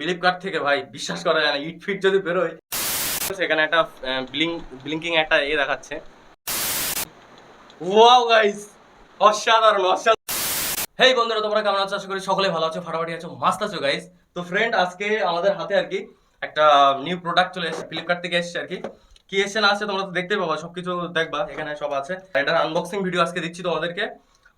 Flipkart থেকে, ভাই, বিশ্বাস করা যায় না ইট ফিট যদি বেরোয়। সেখানে একটা ব্লিং ব্লিঙ্কিং একটা এ দেখাচ্ছে। ওয়াও গাইস অসাধারণ অসাধারণ। হেই বন্ধুরা, তোমরা কেমন আছো? আশা করি সকলে ভালো আছো, ফাটাফাটি আছো, মাস্ত আছো গাইস তো ফ্রেন্ড আজকে আমাদের হাতে আর কি একটা নিউ প্রোডাক্ট চলে এসেছে ফ্লিপকার্ট থেকে এসেছে আর কি। কি এসে না আছে তোমরা তো দেখতেই পাবা, সবকিছু দেখবা, এখানে সব আছে। এটার আনবক্সিং ভিডিও আজকে দিচ্ছি তোমাদেরকে।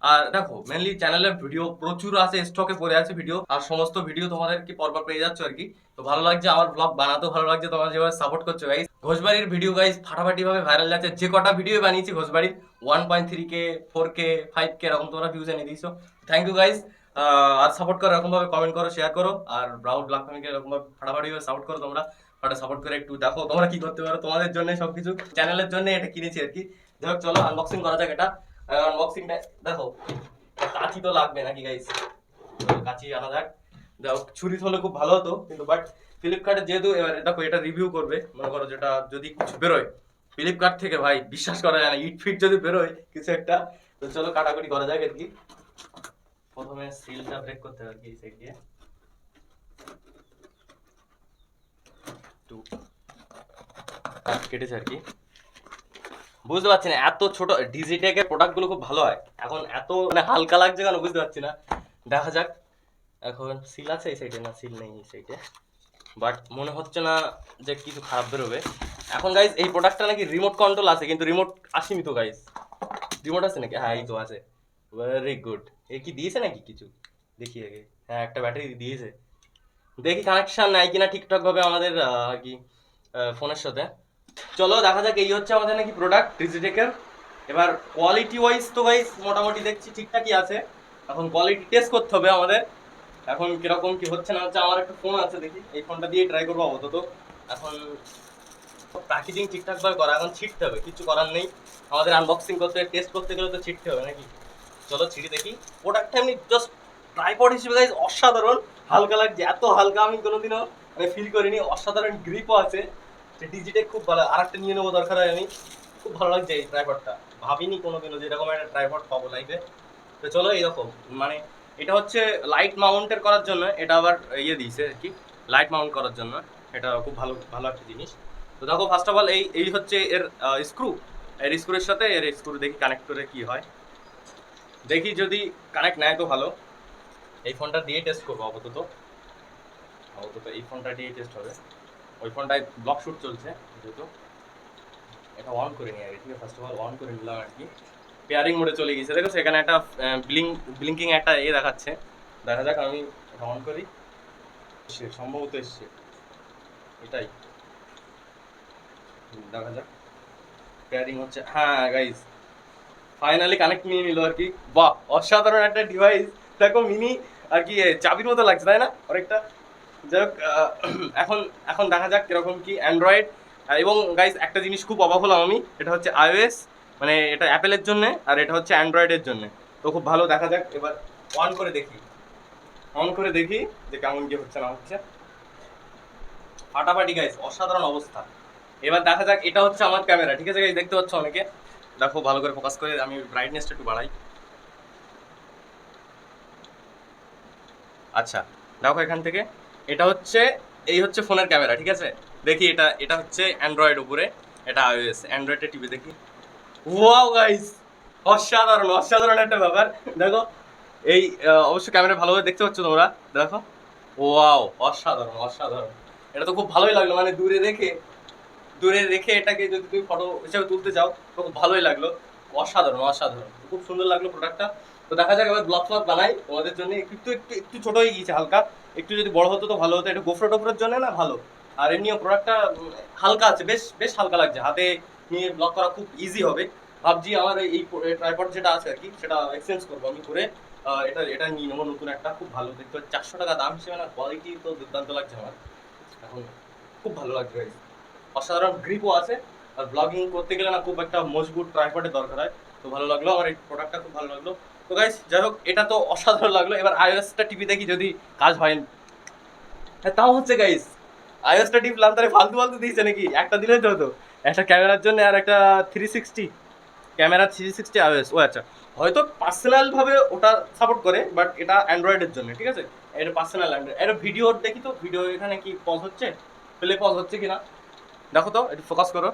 আর দেখো মেনলি চ্যানেলের ভিডিও প্রচুর আছে স্টকে পড়ে আছে ভিডিও আর সমস্ত ভিডিও তোমাদেরকে পরপর পেয়ে যাচ্ছ আর কি? তো ভালো লাগছে আমার ব্লগ বানাতেও ভালো লাগছে, তোমরা যেভাবে সাপোর্ট করছ গাইস ঘোষবাড়ির ভিডিও গাইস ফাটাফাটি ভাবে ভাইরাল যাচ্ছে। যে কটা ভিডিও বানিয়েছি ঘোষবাড়ির one point three K four K five K এরকম তোমরা ভিউজ এনে দিয়েছ। থ্যাংক ইউ গাইস আর সাপোর্ট করো এরকম ভাবে কমেন্ট করো শেয়ার করো, আর ব্রাউড ব্লগ ফ্যামিলিকে এরকম ভাবে ফাটাফাটি ভাবে সাপোর্ট করো তোমরা। ফাটা সাপোর্ট করে একটু দেখো তোমরা কি করতে পারো, তোমাদের জন্য সবকিছু। চ্যানেলের জন্য এটা কিনেছি আর কি। যাই হোক, চলো আনবক্সিং করা যাক এটা। আনবক্সিংটা দেখো, কাঁচি তো লাগবে নাকি গাইস কাঁচি আনা যাক। দেখো ছুরি হলে খুব ভালো হতো, কিন্তু বাট ফ্লিপকার্টে যেহেতু, এবার দেখো, এটা রিভিউ করবে। মনে করো যেটা যদি কিছু বেরোয়। ফ্লিপকার্ট থেকে, ভাই, বিশ্বাস করা যায় না ইট ফিট যদি বেরোয় কিছু একটা। তো চলো, কাটাকুটি করা যাক আর কি প্রথমে সিলটা ব্রেক করতে হবে আর কি সাইড দিয়ে কেটেছে আর কি। বুঝতে পারছি না, এত ছোট ডিজিটেকের প্রোডাক্টগুলো খুব ভালো হয়। এখন এত মানে হালকা লাগছে কেন বুঝতে পারছি না। দেখা যাক, এখন সিল আছে এই সাইডে না সিল নেই এই সাইডে বাট মনে হচ্ছে না যে কিছু খারাপ বেরোবে। এখন গাইজ এই প্রোডাক্টটা নাকি রিমোট কন্ট্রোল আছে, কিন্তু রিমোট আসেনি তো গাইজ রিমোট আছে নাকি? হ্যাঁ এই তো আছে। ভেরি গুড এ কি দিয়েছে নাকি কিছু? দেখি আগে। হ্যাঁ একটা ব্যাটারি দিয়েছে। দেখি কানেকশন নাই কিনা ঠিকঠাক ভাবে আমাদের আর কি ফোনের সাথে। চলো দেখা যাক, এই হচ্ছে আমাদের নাকি প্রোডাক্ট ডিজিটেকের এবার কোয়ালিটি ওয়াইজ তো গাইস মোটামুটি দেখছি ঠিকঠাকই আছে। এখন কোয়ালিটি টেস্ট করতে হবে আমাদের। এখন কীরকম কি হচ্ছে না হচ্ছে, আমার একটা ফোন আছে, দেখি। এই ফোনটা দিয়ে ট্রাই করব আপাতত। এখন প্যাকেজিং ঠিকঠাক ভাবে করা, এখন ছিটতে হবে, কিছু করার নেই। আমাদের আনবক্সিং করতে টেস্ট করতে গেলে তো ছিটতে হবে নাকি? চলো ছিটি দেখি। প্রোডাক্টটা এমনি জাস্ট ট্রাইপড হিসেবে গাইজ অসাধারণ। হালকা লাগছে, এত হালকা আমি কোনোদিনও মানে ফিল করিনি। অসাধারণ গ্রিপও আছে। ডিজিটে খুব ভালো আর একটা নিয়ে নেব দরকার হয় আমি। খুব ভালো লাগছে এই ট্রাইপডটা ভাবিনি কোনোদিনও যে এরকম একটা ট্রাইপড পাবো লাইফে তো চলো এইরকম মানে এটা হচ্ছে লাইট মাউন্টের করার জন্য, এটা আবার ইয়ে দিয়েছে কি? লাইট মাউন্ট করার জন্য। এটা খুব ভালো ভালো একটা জিনিস। তো দেখো ফার্স্ট অফ অল এই এই হচ্ছে এর স্ক্রু এর স্ক্রুর সাথে এর স্ক্রু দেখি কানেক্ট করে কি হয়। দেখি যদি কানেক্ট নেয় তো ভালো। এই ফোনটা দিয়ে টেস্ট করব আপাতত। আপাতত এই ফোনটা দিয়ে টেস্ট হবে। ওই ফোনটায় ব্লক শুট চলছে, যেহেতু। এটা অন করে নিই ঠিক আছে? ফার্স্ট অফ অল অন করে নিলাম আর কি। পেয়ারিং মোডে চলে গেছে দেখো, সেখানে একটা ব্লিং ব্লিঙ্কিং একটা এ দেখাচ্ছে। দেখা যাক, আমি এটা অন করি। এসছে, সম্ভবত এসছে। এটাই। দেখা যাক। পেয়ারিং হচ্ছে হ্যাঁ গাইস ফাইনালি কানেক্ট নিয়ে নিল আর কি। বাহ, অসাধারণ একটা ডিভাইস দেখো মিনি আর কি চাবির মতো লাগছে, তাই না? অনেকটা। আহ, এখন এখন দেখা যাক কীরকম কি অ্যান্ড্রয়েড এবং গাইস একটা জিনিস খুব অবাক হলাম আমি এটা হচ্ছে আইওএস মানে এটা অ্যাপেলের জন্য আর এটা হচ্ছে অ্যান্ড্রয়েডের জন্য। তো খুব ভালো দেখা যাক এবার অন করে দেখি। অন করে দেখি যে কেমন কি হচ্ছে না হচ্ছে। ফাটাফাটি গাইস অসাধারণ অবস্থা। এবার দেখা যাক এটা হচ্ছে আমার ক্যামেরা ঠিক আছে গাইস দেখতে পাচ্ছ অনেকে? দেখো ভালো করে ফোকাস করে আমি ব্রাইটনেসটা একটু বাড়াই। আচ্ছা দেখো এখান থেকে। এটা হচ্ছে, এই হচ্ছে ফোনের ক্যামেরা, ঠিক আছে? দেখি এটা এটা হচ্ছে অ্যান্ড্রয়েড উপরে, এটা আইওএস অ্যান্ড্রয়েডে টিভি দেখি। ওয়াও গাইস অসাধারণ অসাধারণ একটা ব্যাপার। দেখো, এই অবশ্য ক্যামেরা ভালোভাবে দেখতে পাচ্ছ তোমরা, দেখো। ওয়াও অসাধারণ অসাধারণ। এটা তো খুব ভালোই লাগল মানে দূরে রেখে দূরে রেখে এটাকে যদি তুমি ফটো হিসেবে তুলতে চাও, তো খুব ভালোই লাগল। অসাধারণ অসাধারণ। খুব সুন্দর লাগল প্রোডাক্টটা তো দেখা যাক, এবার ব্লগ ফ্লগ বানাই। তোমাদের জন্য একটু একটু একটু একটু ছোট হয়ে গিয়েছে হালকা। একটু যদি বড় হতো তো ভালো হতো। একটু গোফরো টোফরোর জন্য না ভালো। আর এমনিও প্রোডাক্টটা হালকা আছে। বেশ বেশ হালকা লাগছে। হাতে নিয়ে ব্লগ করা খুব ইজি হবে। ভাবছি আমার এই ট্রাইপড যেটা আছে আর কি, সেটা এক্সচেঞ্জ করব আমি করে। এটা এটা নিয়ে নেব নতুন একটা। খুব ভালো। দেখতে চারশো টাকা দাম হিসেবে না কোয়ালিটি তো দুর্দান্ত লাগছে আমার। এখন খুব ভালো লাগছে অসাধারণ গ্রিপও আছে। আর ব্লগিং করতে গেলে না খুব একটা মজবুত ট্রাইপডের দরকার হয়। তো ভালো লাগল আমার এই প্রোডাক্টটা খুব ভালো লাগল। তো গাইস যাই হোক, এটা তো অসাধারণ লাগল। এবার আইওএসটা টিভি দেখি যদি কাজ হয়। হ্যাঁ তাও হচ্ছে গাইস আইওএসটা টিপলাম তাহলে ফালতু ফালতু দিয়েছে নাকি? একটা দিলে তো একটা ক্যামেরার জন্য আর একটা three sixty camera three sixty iOS ও আচ্ছা। হয়তো পার্সোনাল ভাবে ওটা সাপোর্ট করে বাট এটা অ্যান্ড্রয়েডের জন্য, ঠিক আছে? এটা পার্সোনাল অ্যান্ড্রয়েড এটা ভিডিও দেখি তো ভিডিও এখানে কি পজ হচ্ছে? প্লে পজ হচ্ছে কিনা? দেখো তো, একটু ফোকাস করো।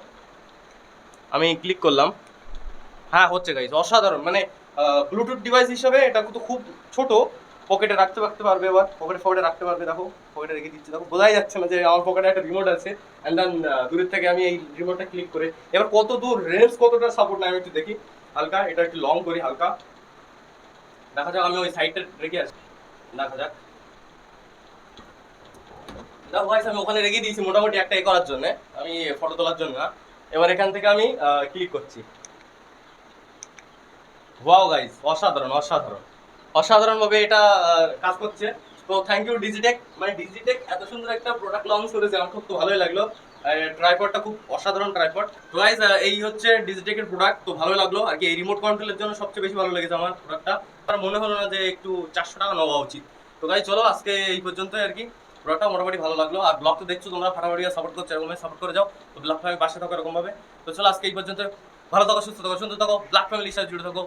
আমি ক্লিক করলাম। হ্যাঁ হচ্ছে গাইজ অসাধারণ। মানে ব্লুটুথ ডিভাইস হিসাবে এটা কিন্তু খুব ছোট। পকেটে রাখতে রাখতে পারবে এবার পকেটে ফকেটে রাখতে পারবে, দেখো। পকেটে রেখে দিচ্ছি। দেখো, বোঝাই যাচ্ছে না যে আমার পকেটে একটা রিমোট আছে। অ্যান্ড দেন দূরের থেকে আমি এই রিমোটটা ক্লিক করে এবার কত দূর রেঞ্জ কতটা সাপোর্ট নেয় আমি একটু দেখি। হালকা, এটা একটু লং করি, হালকা। দেখা যাক, আমি ওই সাইডটা রেখে আসি। দেখা যাক। দেখো ভাই আমি ওখানে রেখে দিয়েছি মোটামুটি একটা এ করার জন্য। আমি ফটো তোলার জন্য না। এবার এখান থেকে আমি ক্লিক করছি। ওয়াও গাইস অসাধারণ অসাধারণ। অসাধারণ ভাবে এটা কাজ করছে। তো থ্যাংক ইউ ডিজিটেক মানে ডিজিটেক এত সুন্দর একটা প্রোডাক্ট লঞ্চ করেছে, আমার খুব তো ভালোই লাগল। ট্রাইপডটা খুব অসাধারণ ট্রাইপড তো গাইস এই হচ্ছে ডিজিটেকের প্রোডাক্ট তো ভালো লাগল। আর কি এই রিমোট কন্ট্রোলের জন্য সবচেয়ে বেশি ভালো লেগেছে আমার প্রোডাক্টটা আমার মনে হলো না যে একটু চারশো টাকা নেওয়া উচিত। তো গাইস চলো আজকে এই পর্যন্তই আর কি। প্রোডাক্টটা মোটামুটি ভালো লাগল। আর ব্লগ তো দেখছ তোমরা, ফাটাফাটি সাপোর্ট করছ এরকম সাপোর্ট করে যাও। তো ব্লগ ফ্যামিলি পাশে থাকো এরকমভাবে। তো চলো আজকে এই পর্যন্ত। ভালো থাকো, সুস্থ থাকো, সুন্দর থাকো। ব্ল্যাক ফ্যামিলির সাথে জুড়ে থাকো।